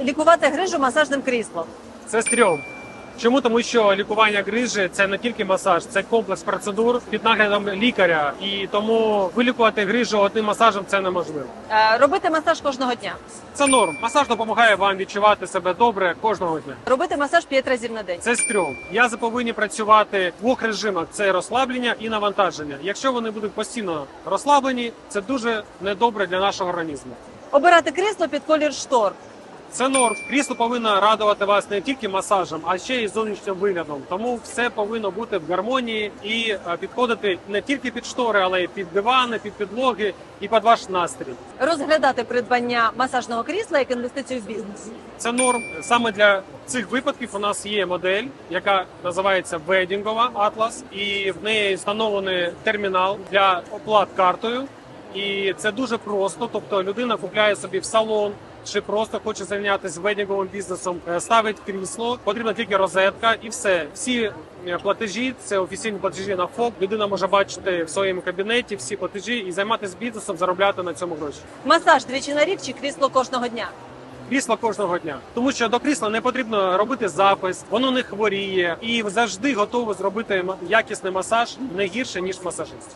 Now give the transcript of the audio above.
Лікувати грижу масажним кріслом. Це стрьом. Чому? Тому що лікування грижі це не тільки масаж, це комплекс процедур під наглядом лікаря. І тому вилікувати грижу одним масажем це неможливо. Е, Робити масаж кожного дня. Це норм. Масаж допомагає вам відчувати себе добре кожного дня. Робити масаж 5 разів на день. Це стрьом. М'язи повинні працювати в двох режимах: це розслаблення і навантаження. Якщо вони будуть постійно розслаблені, це дуже недобре для нашого організму. Обирати крісло під колір штор. Це норм. Крісло повинно радувати вас не тільки масажем, а ще й зовнішнім виглядом. Тому все повинно бути в гармонії і е, підходити не тільки під штори, але й під дивани, під підлоги і під ваш настрій. Розглядати придбання масажного крісла як інвестицію в бізнес. Це норм. Саме для цих випадків у нас є модель, яка називається Ведінгова Атлас, і в неї встановлений термінал для оплат картою. І це дуже просто. Тобто людина купляє собі в салон. Чи просто хоче зайнятися ведінговим бізнесом, е, ставить крісло, потрібна тільки розетка, і все. Всі е, платежі це офіційні платежі на ФОП. Людина може бачити в своєму кабінеті всі платежі і займатися бізнесом, заробляти на цьому гроші. Масаж двічі на рік чи крісло кожного дня. крісло кожного дня, тому що до крісла не потрібно робити запис, воно не хворіє і завжди готово зробити якісний масаж не гірше ніж масажист.